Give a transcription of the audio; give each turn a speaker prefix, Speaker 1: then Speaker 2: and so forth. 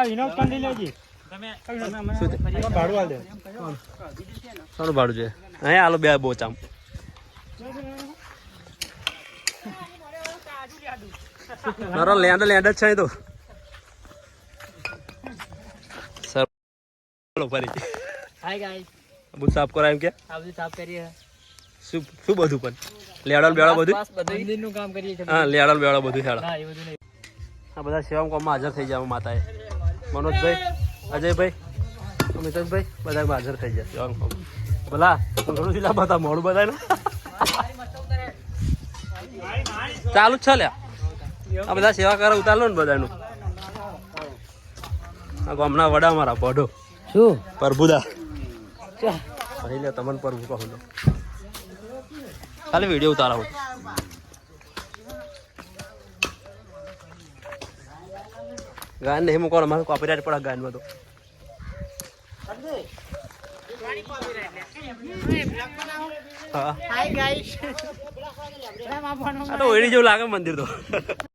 Speaker 1: આ વિનોદ કંદી લેજી.
Speaker 2: શું છે
Speaker 1: ભાડું આલ દે
Speaker 2: શાનું ભાડું છે. અહીંયા હાલો બે બોચામ. મારો લેન્ડ લેન્ડ જ છે તો. સર. બોલો ફરી.
Speaker 3: હાય ગાઈસ
Speaker 2: બધું સાફ કરાય એમ કે?
Speaker 3: આ બધું સાફ કરીએ.
Speaker 2: શું શું બધું પણ? લેડલ બેડલ બધું?
Speaker 3: બધું કામ કરીએ
Speaker 2: હા લેડલ બધું હેડ
Speaker 3: ના એ બધું
Speaker 2: આ બધા સેવા કોમમાં હાજર થઈ જાય માતાએ. મનોજભાઈ અજયભાઈ મિતેશભાઈ બધા હાજર થઈ કોમ ભલા ઘણું શીલા બધા મોડું બધા ચાલુ જ છે લ્યા. આ બધા સેવા કરે ઉતારલો ને બધાનું આ ગામના વડા મારા પોઢો
Speaker 3: શું?
Speaker 2: પ્રભુદા કહી લે તમને પ્રભુ કહું લો ખાલી વીડિયો ઉતારા. હું ગાયન નહીં મૂકવાનો મારે કોપીરાઇટ પડે ગાયનમાં તો હા.
Speaker 3: હાય ગાઈસ
Speaker 2: જેવું લાગે મંદિર તો.